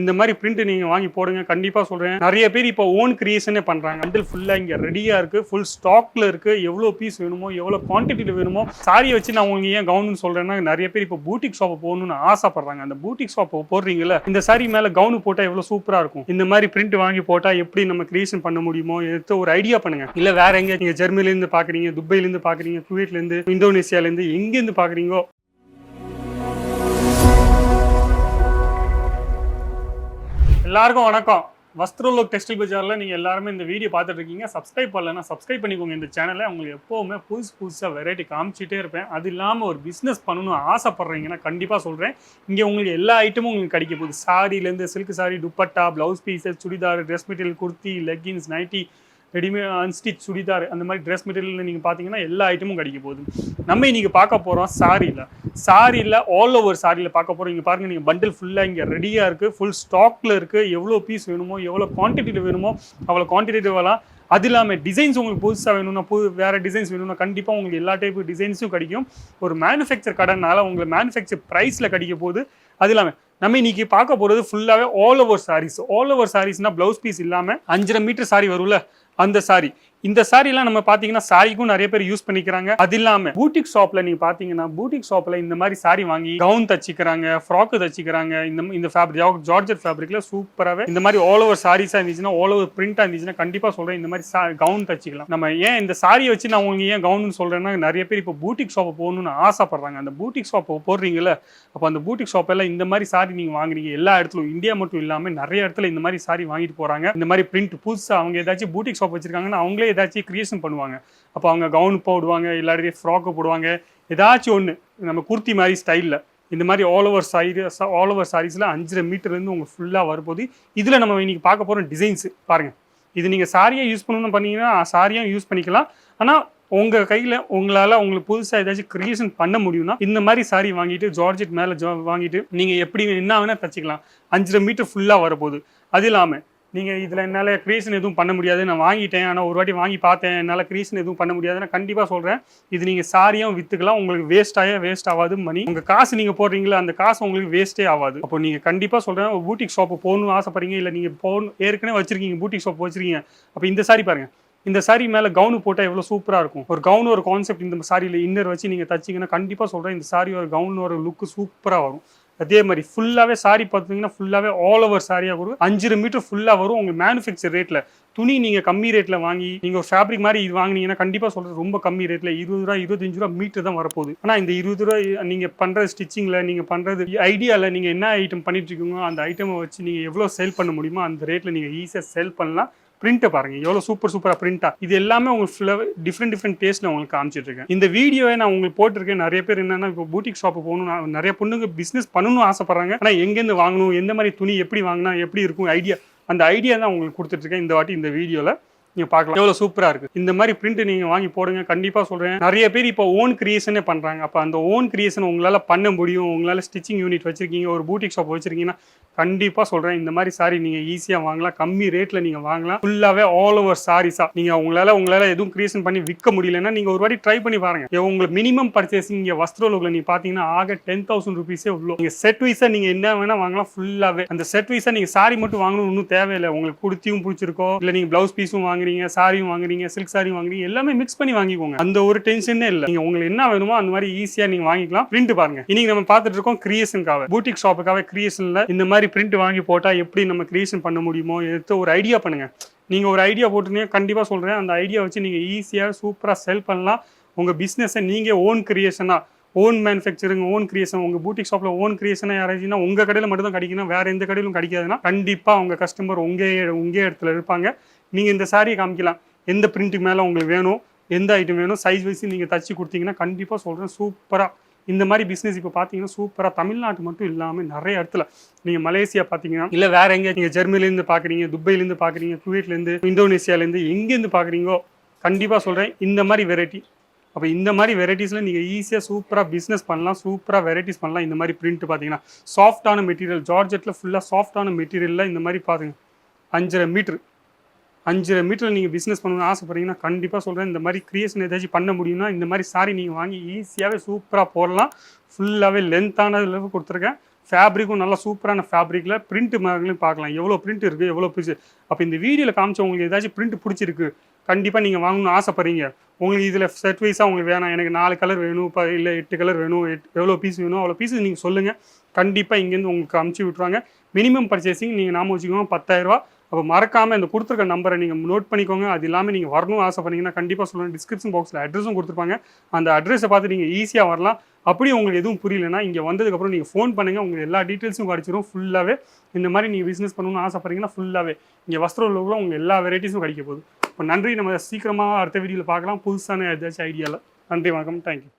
இந்த மாதிரி பிரிண்ட் நீங்கள் வாங்கி போடுங்க. கண்டிப்பாக சொல்கிறேன் நிறைய பேர் இப்போ ஓன் கிரியேஷனே பண்ணுறாங்க அண்டில் ஃபுல்லாக இங்கே ரெடியாக இருக்குது ஃபுல் ஸ்டாக்ல இருக்குது எவ்வளோ பீஸ் வேணுமோ எவ்வளோ குவான்டிட்டியில் வேணுமோ சாரியை வச்சு நான் உங்களுக்கு ஏன் கவுன்னு சொல்கிறேன்னா நிறைய பேர் இப்போ பூட்டிக் ஷாப்பை போகணும்னு ஆசைப்படுறாங்க. அந்த பூட்டிக் ஷாப்பை போடுறீங்கல்ல இந்த சாரி மேலே கவுனு போட்டால் எவ்வளோ சூப்பராக இருக்கும்? இந்த மாதிரி பிரிண்ட் வாங்கி போட்டால் எப்படி நம்ம கிரியேஷன் பண்ண முடியுமோ எடுத்து ஒரு ஐடியா பண்ணுங்க. இல்லை வேற எங்கே நீங்கள் ஜெர்மனிலேருந்து பார்க்குறீங்க துபாயிலேருந்து பார்க்குறீங்க குவைட்லேருந்து இந்தோனேஷியாலேருந்து எங்கேருந்து பார்க்குறீங்களோ எல்லாருக்கும் வணக்கம். வஸ்திரலோக் டெக்ஸ்டைல் பஜாரில் நீங்கள் எல்லாருமே இந்த வீடியோ பார்த்துட்டு இருக்கீங்க. சப்ஸ்கிரைப் பண்ணலன்னா சப்ஸ்கிரைப் பண்ணிக்கோங்க. இந்த சேனலை உங்களுக்கு எப்போவுமே புதுசு புதுசாக வெரைட்டி காமிச்சிட்டே இருப்பேன். அது இல்லாமல் ஒரு பிஸ்னஸ் பண்ணணும்னு ஆசைப்பட்றீங்கன்னா கண்டிப்பாக சொல்கிறேன் இங்கே உங்களுக்கு எல்லா ஐட்டமும் உங்களுக்கு கிடைக்க போகுது. சாரிலேருந்து silk sari dupatta blouse pieces churidar dress material kurti leggings nighty readymade unstitch churidar அந்த மாதிரி ட்ரெஸ் மெட்டீரியல் நீங்கள் பார்த்தீங்கன்னா எல்லா ஐட்டமும் கிடைக்க போகுது. நம்ம இன்றைக்கி பார்க்க போகிறோம் சாரியில் சாரியில் ஆல் ஓவர் சாரியில் பார்க்க போகிறோம் இங்கே பாருங்கள் நீங்கள் பண்டில் ஃபுல்லாக இங்கே ரெடியாக இருக்குது ஃபுல் ஸ்டாக்ல இருக்குது எவ்வளோ பீஸ் வேணுமோ எவ்வளோ குவான்டிட்டியில் வேணுமோ அவ்வளோ குவான்டிட்டிவெல்லாம் அது இல்லாமல் டிசைன்ஸ் உங்களுக்கு புதுசாக வேணும்னா புது வேறு டிசைன்ஸ் வேணும்னா கண்டிப்பாக உங்களுக்கு எல்லா டைப்பு டிசைன்ஸும் கிடைக்கும். ஒரு மேனுஃபேக்சர் கடைனால உங்களுக்கு மேனுஃபேக்சர் ப்ரைஸில் கிடைக்க போகுது. அது இல்லாமல் நம்ம இன்னைக்கு பார்க்க போகிறது ஃபுல்லாகவே all over saris all over சாரீஸ்னா blouse piece இல்லாமல் அஞ்சரை மீட்டர் சாரி வரும்ல அந்த சாரி இந்த சாரிலாம் நம்ம பார்த்தீங்கன்னா சாரிக்கும் நிறைய பேர் யூஸ் பண்ணிக்கிறாங்க. அது இல்லாமல் பூட்டிக் ஷாப்ல நீங்க பார்த்தீங்கன்னா பூட்டிக் ஷாப்ல இந்த மாதிரி சாரி வாங்கி கவுன் தச்சுக்கிறாங்க ஃப்ராக்கு தச்சுக்கிறாங்க. இந்த இந்த ஃபேப்ரிக் ஜார்ஜர் ஃபேப்ரிக்ல சூப்பராகவே இந்த மாதிரி ஆல் ஓவர் சாரீஸாக இருந்துச்சுன்னா ஆல் ஓவர் பிரிண்டா இருந்துச்சுன்னா கண்டிப்பாக சொல்றேன் இந்த மாதிரி கவுன் தச்சுக்கலாம். நம்ம ஏன் இந்த சாரியை வச்சு நான் உங்களுக்கு ஏன் கவுன்னு சொல்றேன்னா நிறைய பேர் இப்போ பூட்டிக் ஷாப்பை போகணும்னு ஆசைப்படுறாங்க. அந்த பூட்டிக் ஷாப்பை போடுறீங்கல்ல அப்போ அந்த பூட்டிக் ஷாப் எல்லாம் இந்த மாதிரி சாரி நீங்க வாங்குறீங்க. எல்லா இடத்துலையும் இந்தியா மட்டும் இல்லாம நிறைய இடத்துல இந்த மாதிரி சாரி வாங்கிட்டு போறாங்க. இந்த மாதிரி பிரிண்ட் புதுசா அவங்க ஏதாச்சும் பூட்டிக் ஷாப் வச்சிருக்காங்கன்னா அவங்களே ஏதாச்சும் கிரியேஷன் பண்ணுவாங்க. அப்போ அவங்க கவுன் போடுவாங்க இல்லாட்டி ஃப்ராக்கு போடுவாங்க. ஏதாச்சும் ஒன்று நம்ம குர்த்தி மாதிரி ஸ்டைலில் இந்த மாதிரி all over sari all over சாரீஸில் அஞ்சரை மீட்டர்லேருந்து உங்களுக்கு ஃபுல்லாக வரும்போது இதில் நம்ம இன்றைக்கி பார்க்க போகிற டிசைன்ஸ் பாருங்கள் இது நீங்கள் சாரியாக யூஸ் பண்ணணும்னு பண்ணீங்கன்னா சாரியாக யூஸ் பண்ணிக்கலாம். ஆனால் உங்கள் கையில் உங்களால் உங்களுக்கு புதுசாக ஏதாச்சும் கிரியேஷன் பண்ண முடியும்னா இந்த மாதிரி சாரி வாங்கிட்டு ஜார்ஜெட் மேலே ஜா வாங்கிட்டு நீங்கள் எப்படி என்ன வேணால் தச்சுக்கலாம். அஞ்சரை மீட்டர் ஃபுல்லாக வரப்போகுது. அது இல்லாமல் நீங்கள் இதில் என்னால் க்ரியேஷன் எதுவும் பண்ண முடியாது. நான் வாங்கிட்டேன். ஆனால் ஒரு வாட்டி வாங்கி பார்த்தேன். என்னால் க்ரியேஷன் எதுவும் பண்ண முடியாது. நான் கண்டிப்பாக சொல்கிறேன் இது நீங்கள் சாரியும் விற்றுக்கலாம் உங்களுக்கு வேஸ்ட்டாக வேஸ்ட் ஆகாது மணி உங்கள் காசு நீங்கள் போடுறீங்களா அந்த காசு உங்களுக்கு வேஸ்ட்டே ஆகாது. அப்போ நீங்கள் கண்டிப்பாக சொல்கிறேன் பூட்டிக் ஷாப்பு போகணும்னு ஆசைப்படுறீங்க இல்லை நீங்கள் போகணும் ஏற்கனவே வச்சுருக்கீங்க பூட்டிக் ஷாப் வச்சுருக்கீங்க. அப்போ இந்த சாரி பாருங்கள் இந்த சாரி மேலே கவுனு போட்டால் எவ்வளோ சூப்பராக இருக்கும். ஒரு கவுன் ஒரு கான்செப்ட் இந்த சாரியில் இன்னர் வச்சு நீங்கள் தச்சிங்கன்னா கண்டிப்பாக சொல்கிறேன் இந்த சாரி ஒரு கவுன் ஒரு லுக்கு சூப்பராக வரும். அதே மாதிரி ஃபுல்லாகவே சாரி பார்த்தீங்கன்னா ஃபுல்லாகவே ஆல் ஓவர் சாரியாக வரும் அஞ்சு மீட்டர் ஃபுல்லாக வரும் உங்களுக்கு மேனுஃபேக்சர் ரேட்டில் துணி நீங்கள் கம்மி ரேட்டில் வாங்கி நீங்கள் ஒரு ஃபேப்ரிக் மாதிரி இது வாங்கினீங்கன்னா கண்டிப்பாக சொல்கிறது ரொம்ப கம்மி ரேட்டில் இருபது ரூபா இருபத்தஞ்சு ரூபா மீட்டர் தான் வரப்போகுது. ஆனால் இந்த இருபது ரூபா நீங்கள் பண்ணுற ஸ்டிச்சிங்கில் நீங்கள் பண்ணுறது ஐடியாவில் நீங்கள் என்ன ஐட்டம் பண்ணிட்டு இருக்கீங்களோ அந்த ஐட்டமை வச்சு நீங்கள் எவ்வளோ சேல் பண்ண முடியுமோ அந்த ரேட்டில் நீங்கள் ஈஸியாக சேல் பண்ணலாம். பிரிண்ட்டை பாருங்கள் எவ்வளோ சூப்பர் சூப்பராக பிரிண்ட்டாக இது எல்லாமே உங்களுக்கு ஃபுல்லாக டிஃப்ரெண்ட் டிஃப்ரெண்ட் டேஸ்ட்ல உங்களுக்கு காமிச்சிட்டு இருக்கேன். இந்த வீடியோவை நான் உங்களுக்கு போட்டிருக்கேன். நிறைய பேர் என்னென்னா இப்போ பூட்டிக் ஷாப்பு போகணும் நான் நிறைய பொண்ணுங்க பிஸ்னஸ் பண்ணணும்னு ஆசைப்பட்றாங்க. ஆனால் எங்கேருந்து வாங்கணும்? எந்த மாதிரி துணி எப்படி வாங்கினா எப்படி இருக்கும்? ஐடியா அந்த ஐடியா தான் உங்களுக்கு கொடுத்துட்ருக்கேன் இந்த வாட்டி இந்த வீடியோவில் நீங்கள் பார்க்கலாம். எவ்வளோ சூப்பராக இருக்குது இந்த மாதிரி பிரிண்ட் நீங்கள் வாங்கி போடுங்க. கண்டிப்பாக சொல்கிறேன் நிறைய பேர் இப்போ ஓன் கிரியேஷனே பண்ணுறாங்க அப்போ அந்த ஓன் கிரியேஷன் உங்களால் பண்ண முடியும். உங்களால் ஸ்டிச்சிங் யூனிட் வச்சுருக்கீங்க. ஒரு பூட்டிக் ஷாப் வச்சுருக்கீங்கன்னா கண்டிப்பாக சொல்கிறேன் இந்த மாதிரி சாரி நீங்கள் ஈஸியாக வாங்கலாம். கம்மி ரேட்டில் நீங்கள் வாங்கலாம். ஃபுல்லாகவே ஆல் ஓவர் சாரீஸாக நீங்கள் உங்களால் உங்களால் எதுவும் கிரியேஷன் பண்ணி விற்க முடியலன்னா நீங்கள் ஒரு வாட்டி ட்ரை பண்ணி பாருங்கள் உங்களுக்கு மினிமம் பர்ச்சேசிங் இங்கே வஸ்திரோலோகில் நீங்கள் பார்த்தீங்கன்னா ஆக டென் தௌசண்ட் ருபீஸே உள்ள நீங்கள் செட் வைஸாக நீங்கள் என்ன வேணால் வாங்கலாம் ஃபுல்லாகவே அந்த செட் வைஸாக நீங்கள் சாரி மட்டும் வாங்கணும் ஒன்றும் தேவையில்லை. உங்களுக்கு குடுத்தியும் பிடிச்சிருக்கோ இல்லை நீங்கள் ப்ளவுஸ் பீஸும் வாங்குறீங்க சாரியும் வாங்குறீங்க சில்க் சாரியும் வாங்குறீங்க எல்லாமே மிக்ஸ் பண்ணி வாங்கிக்கோங்க. அந்த ஒரு டென்ஷனே இல்லை. நீங்கள் உங்களுக்கு என்ன வேணுமோ அந்த மாதிரி ஈஸியாக நீங்கள் வாங்கிக்கலாம். பிரிண்ட் பாருங்க. இன்னைக்கு நம்ம பார்த்துட்டு இருக்கோம் கிரியேஷனுக்காக பூட்டிக் ஷாப்புக்காக கிரியேஷன்ல இந்த மாதிரி பிரிண்ட் வாங்கி போட்டால் எப்படி நம்ம கிரியேஷன் பண்ண முடியுமோ எடுத்து ஒரு ஐடியா பண்ணுங்க. நீங்கள் ஒரு ஐடியா போட்டுருந்தீங்க கண்டிப்பாக சொல்கிறேன் அந்த ஐடியா வச்சு நீங்கள் ஈஸியாக சூப்பராக செல் பண்ணலாம். உங்கள் பிஸ்னஸை நீங்கள் ஓன் கிரியேஷனாக ஓன் மேனுஃபேக்சரிங் ஓன் கிரியேஷன் உங்கள் பூட்டிக் ஷாப்பில் ஓன் கிரியேஷனாக யாராச்சுன்னா உங்கள் கடையில் மட்டும் தான் கிடைக்கணும். வேறு எந்த கடையிலும் கிடைக்காதுன்னா கண்டிப்பாக உங்கள் கஸ்டமர் உங்கள் உங்கள் இடத்துல இருப்பாங்க. நீங்கள் இந்த சாரியை காமிக்கலாம். எந்த பிரிண்ட்டுக்கு மேலே உங்களுக்கு வேணும் எந்த ஐட்டம் வேணும் சைஸ் வைஸ் நீங்கள் தச்சு கொடுத்தீங்கன்னா கண்டிப்பாக சொல்கிறேன் சூப்பராக இந்த மாதிரி பிஸ்னஸ் இப்போ பார்த்தீங்கன்னா சூப்பராக தமிழ்நாட்டு மட்டும் இல்லாமல் நிறைய இடத்துல. நீங்கள் மலேசியா பார்த்தீங்கன்னா இல்லை வேற எங்கே நீங்கள் ஜெர்மனிலேருந்து பார்க்குறீங்க துபைலேருந்து பார்க்குறீங்க குவைட்லேருந்து இந்தோனேசியாலேருந்து எங்கேருந்து பார்க்குறீங்கோ கண்டிப்பாக சொல்கிறேன் இந்த மாதிரி வெரைட்டி அப்போ இந்த மாதிரி வெரைட்டிஸில் நீங்கள் ஈஸியாக சூப்பராக பிஸ்னஸ் பண்ணலாம் சூப்பராக வெரைட்டிஸ் பண்ணலாம். இந்த மாதிரி பிரிண்ட் பார்த்தீங்கன்னா சாஃப்டான மெட்டீரியல் ஜார்ஜெட்டில் ஃபுல்லாக சாஃப்டான மெட்டீரியலில் இந்த மாதிரி பாருங்க அஞ்சரை மீட்ரு அஞ்சரை மீட்டரில் நீங்கள் பிஸ்னஸ் பண்ணணும்னு ஆசைப்படுறீங்கன்னா கண்டிப்பாக சொல்கிறேன் இந்த மாதிரி கிரியேஷன் ஏதாச்சும் பண்ண முடியும்னா இந்த மாதிரி சாரி நீங்கள் வாங்கி ஈஸியாகவே சூப்பராக போடலாம். ஃபுல்லாகவே லென்த்தான அளவு கொடுத்துருக்கேன். ஃபேப்ரிக்கும் நல்லா சூப்பரான ஃபேப்ரிக்கில் பிரிண்ட் மாதிரிலையும் பார்க்கலாம். எவ்வளோ பிரிண்ட் இருக்குது எவ்வளோ பிரிச்சு அப்போ இந்த வீடியோவில் காமிச்ச உங்களுக்கு ஏதாச்சும் பிரிண்ட் பிடிச்சிருக்கு கண்டிப்பாக நீங்கள் வாங்கணும்னு ஆசைப்படுறீங்க. உங்களுக்கு இதில் செட் வைஸாக உங்களுக்கு வேணாம். எனக்கு நாலு கலர் வேணும் இப்போ இல்லை எட்டு கலர் வேணும் எட் எவ்வளோ பீஸ் வேணும் அவ்வளோ பீஸ் நீங்கள் சொல்லுங்கள் கண்டிப்பாக இங்கேருந்து உங்களுக்கு அமுச்சு விட்ருவாங்க மினிமம் பர்ச்சேசிங் நீங்கள் நாம வச்சுக்கோங்க பத்தாயிரரூபா அப்போ மறக்காமல் இந்த கொடுத்துருக்க நம்பரை நீங்கள் நோட் பண்ணிக்கோங்க. அது இல்லாமல் நீங்கள் வரணும் ஆசைப்பட்டீங்கன்னா கண்டிப்பாக சொல்லணும் டிஸ்கிரிப்ஷன் பாக்ஸில் அட்ரஸும் கொடுத்துருப்பாங்க. அந்த அட்ரஸை பார்த்து நீங்கள் ஈஸியாக வரலாம். அப்படி உங்களுக்கு எதுவும் புரியலனா இங்கே வந்ததுக்கப்புறம் நீங்கள் ஃபோன் பண்ணுங்கள் உங்களுக்கு எல்லா டீட்டெயில்ஸும் கிடச்சிரும் ஃபுல்லாகவே இந்த மாதிரி நீங்கள் பிஸ்னஸ் பண்ணணும்னு ஆசைப்பட்றீங்கன்னா ஃபுல்லாகவே இங்கே வஸ்திரம் உள்ள உங்கள் எல்லா வெரைட்டிஸும் கிடைக்க போகுது. இப்போ நன்றி. நம்ம சீக்கிரமாக அடுத்த வீடியோவில் பார்க்கலாம். புதுசான ஏதாச்சும் ஐடியாவில் நன்றி வணக்கம். தேங்க்யூ